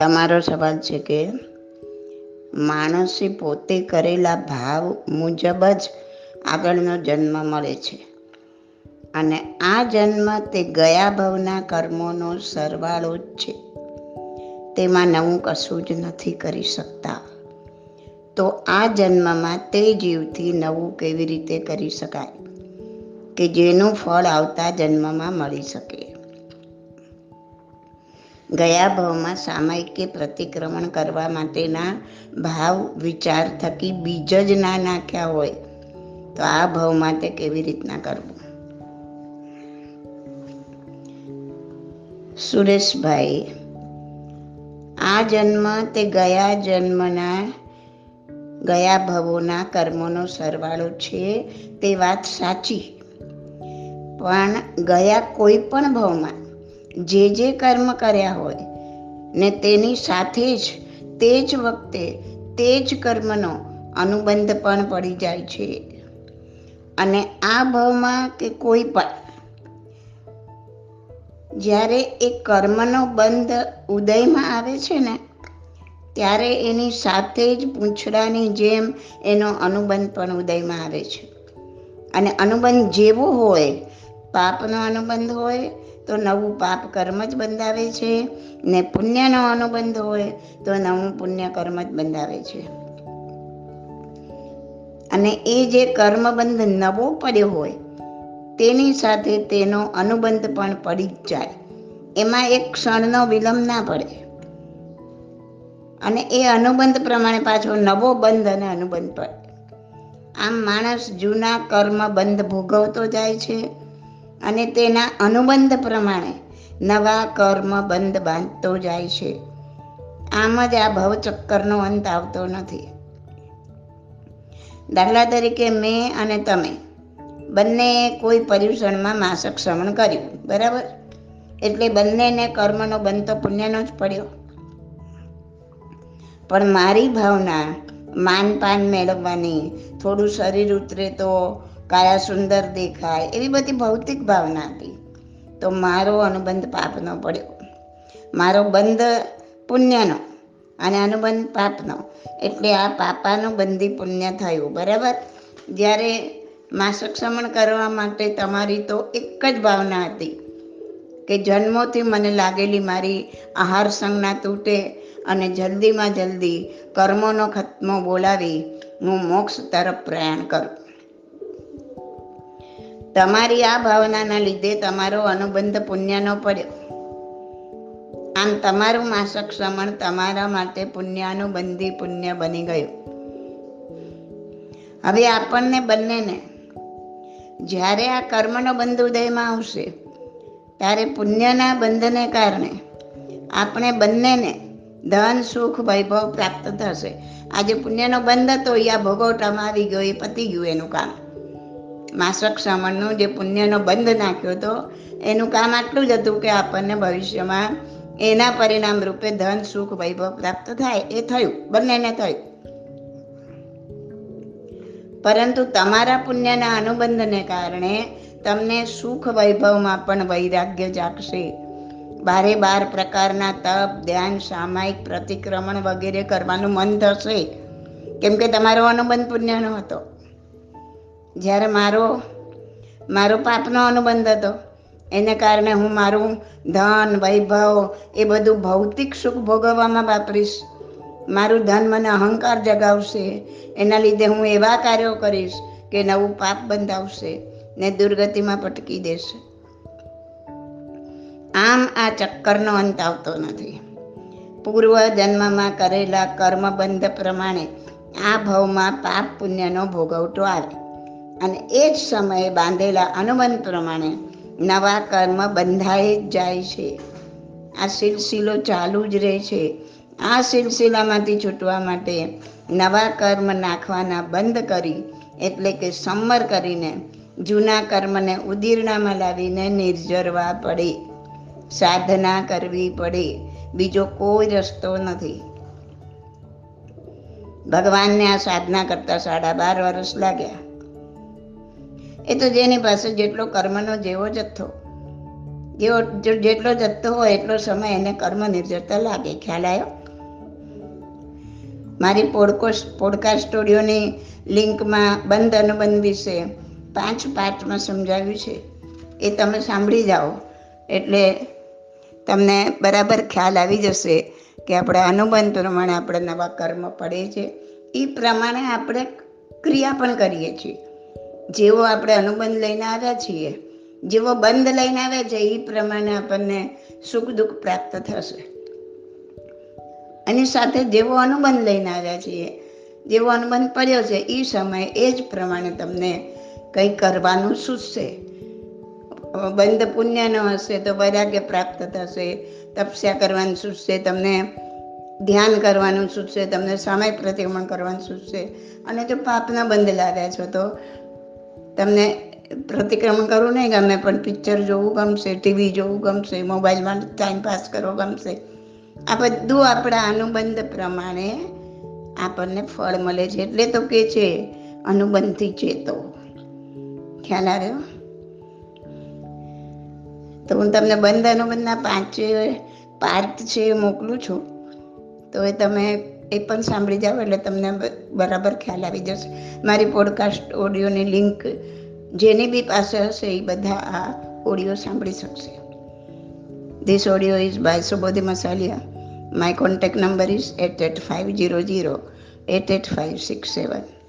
તમારો સવાલ છે કે માણસે પોતે કરેલા ભાવ મુજબ જ આગળનો જન્મ મળે છે. અને આ જન્મ તે ગયા ભવના કર્મોનો સરવાળો જ છે. તેમાં નવું કશું જ નથી કરી શકતા. તો આ જન્મમાં તે જીવથી નવું કેવી રીતે કરી શકાય? કે જેનું ફળ આવતા જન્મમાં મળી શકે? ગયા ભાવમાં સામાયિક કે પ્રતિક્રમણ કરવા માટેના ભાવ, વિચાર થકી બીજ જ ના નાખ્યા હોય, તો આ ભાવ માટે કેવી રીતના કરવું? સુરેશભાઈ, આ જન્મ તે ગયા જન્મના, ગયા ભવોના કર્મોનો સરવાળો છે તે વાત સાચી, પણ ગયા કોઈ પણ ભાવમાં જે જે કર્મ કર્યા હોય ને તેની સાથે જ તે જ વખતે તે જ કર્મનો અનુબંધ પણ પડી જાય છે. અને આ ભાવમાં કે કોઈ પણ જ્યારે એ કર્મનો બંધ ઉદયમાં આવે છે ને, ત્યારે એની સાથે જ પૂંછડાની જેમ એનો અનુબંધ પણ ઉદયમાં આવે છે. અને અનુબંધ જેવો હોય, પાપનો અનુબંધ હોય તો નવું પાપ કર્મ જ બંધાવે છે ને પુણ્યનો અનુબંધ હોય તો નવું પુણ્ય કર્મ જ બંધાવે છે. અને એ જે કર્મબંધ નવો પડ્યો હોય, તેની સાથે તેનો અનુબંધ પણ પડી જ જાય. એમાં એક ક્ષણનો વિલંબ ના પડે. અને એ અનુબંધ પ્રમાણે પાછો નવો બંધ અને અનુબંધ પડે. આમ માણસ જૂના કર્મ બંધ ભોગવતો જાય છે. અને તેના અનુબંધ પ્રમાણે નવા કર્મ બંધ બાંધતો જાય છે. આમ જ આ ભવચક્કરનો અંત આવતો નથી. દાખલા તરીકે મેં અને તમે બંને કોઈ પર્યુષણમાં માસક શ્રવણ કર્યું, બરાબર? એટલે બંનેને કર્મનો બંધ પુણ્યનો જ પડ્યો. પણ મારી ભાવના માનપાન મેળવવાની થોડું શરીર ઉતરે તો કાયા સુંદર દેખાય એવી બધી ભૌતિક ભાવના હતી. તો મારો અનુબંધ પાપનો પડ્યો. મારો બંધ પુણ્યનો અને અનુબંધ પાપનો. એટલે આ પાપાનું બંધી પુણ્ય થયું, બરાબર? જ્યારે માસક શ્રમણ કરવા માટે તમારી તો એક જ ભાવના હતી કે જન્મોથી મને લાગેલી મારી આહાર સંજ્ઞા તૂટે અને જલ્દીમાં જલ્દી કર્મોનો ખત્મો બોલાવી હું મોક્ષ તરફ પ્રયાણ કરું. તમારી આ ભાવનાના લીધે તમારો અનુબંધ પુણ્યનો પડ્યો. આમ તમારું માસક શ્રમણ તમારા માટે પુણ્યાનુબંધી પુણ્ય બની ગયું. હવે આપણને બંનેને, જ્યારે આ કર્મનો બંધ ઉદયમાં આવશે, ત્યારે પુણ્યના બંધને કારણે આપણે બંનેને ધન, સુખ, વૈભવ પ્રાપ્ત થશે. આજે પુણ્યનો બંધ હતો એ આ ભોગવટામાં આવી ગયો, એ પતી ગયું એનું કામ. માસક શ્રમણનું જે પુણ્યનો બંધ નાખ્યો હતો, એનું કામ આટલું જ હતું કે આપણને ભવિષ્યમાં એના પરિણામ રૂપે ધન, સુખ, વૈભવ પ્રાપ્ત થાય. એ થયું. બંનેને થયું. પરંતુ તમારા પુણ્યના અનુબંધને કારણે તમને સુખ, વૈભવમાં પણ વૈરાગ્ય જાગશે. બારે બાર પ્રકારના તપ, ધ્યાન, સામાયિક, પ્રતિક્રમણ વગેરે કરવાનું મન થશે. કેમ કે તમારો અનુબંધ પુણ્યનો હતો. જ્યારે મારો મારો પાપનો અનુબંધ હતો, એને કારણે હું મારું ધન, વૈભવ, એ બધું ભૌતિક સુખ ભોગવવામાં વાપરીશ. મારું ધન મને અહંકાર જગાવશે. એના લીધે હું એવા કાર્યો કરીશ કે નવું પાપ બંધાવશે ને દુર્ગતિમાં પટકી દેશે. આમ આ ચક્કરનો અંત આવતો નથી. પૂર્વ જન્મમાં કરેલા કર્મબંધ પ્રમાણે આ ભાવમાં પાપ પુણ્યનો ભોગવટો આવે. અને એ જ સમયે બાંધેલા અનુબંધ પ્રમાણે નવા કર્મ બંધાઈ જ જાય છે. આ સિલસિલો ચાલુ જ રહે છે. આ સિલસિલામાંથી છૂટવા માટે નવા કર્મ નાખવાના બંધ કરી, એટલે કે સંમર કરીને, જૂના કર્મને ઉદીરણામાં લાવીને નિર્જરવા પડે. સાધના કરવી પડે. બીજો કોઈ રસ્તો નથી. ભગવાનને આ સાધના કરતા સાડા બાર વર્ષ લાગ્યા. એ તો જેની પાસે જેટલો કર્મનો જેવો જથ્થો, જેવો જેટલો જથ્થો હોય એટલો સમય એને કર્મ નિર્જરતા લાગે. ખ્યાલ આવ્યો મારી પોડકોસ્ટ, પોડકાસ્ટ સ્ટુડિયોની લિંકમાં બંધ અનુબંધ વિશે પાંચ પાઠમાં સમજાવ્યું છે. એ તમે સાંભળી જાઓ. એટલે તમને બરાબર ખ્યાલ આવી જશે કે આપણે અનુબંધ પ્રમાણે આપણે નવા કર્મ પડે છે. એ પ્રમાણે આપણે ક્રિયા પણ કરીએ છીએ. જેવો આપણે અનુબંધ લઈને આવ્યા છીએ, જેવો બંધ લઈને આવ્યા છે એ પ્રમાણે આપણને સુખ દુઃખ પ્રાપ્ત થશે. એની સાથે જેવો અનુબંધ લઈને આવ્યા છીએ, જેવો અનુબંધ પડ્યો છે એ સમયે એ જ પ્રમાણે તમને કંઈ કરવાનું સૂચશે બંધ પુણ્યનો હશે તો વૈરાગ્ય પ્રાપ્ત થશે, તપસ્યા કરવાનું સૂચશે તમને ધ્યાન કરવાનું સૂચશે તમને સમય પ્રતિક્રમણ કરવાનું સૂચશે અને જો પાપના બંધ લાવ્યા છો તો તમને પ્રતિક્રમણ કરવું નહીં ગમે પણ પિક્ચર જોવું ગમશે ટીવી જોવું ગમશે મોબાઈલમાં ટાઈમ પાસ કરવો ગમશે. આ બધું આપણા અનુબંધ પ્રમાણે આપણને ફળ મળે છે. એટલે તો કે છે, અનુબંધથી ચેતો. ખ્યાલ આવ્યો? તો હું તમને બંધ અનુબંધના પાંચ પાર્ટ છે મોકલું છું, તો એ તમે એ પણ સાંભળી જાઓ એટલે તમને બરાબર ખ્યાલ આવી જશે મારી પોડકાસ્ટ ઓડિયોની લિંક જેની બી પાસે હશે એ બધા આ ઓડિયો સાંભળી શકશે This audio is by Subodhi Masalia. My contact number is 88500 88567.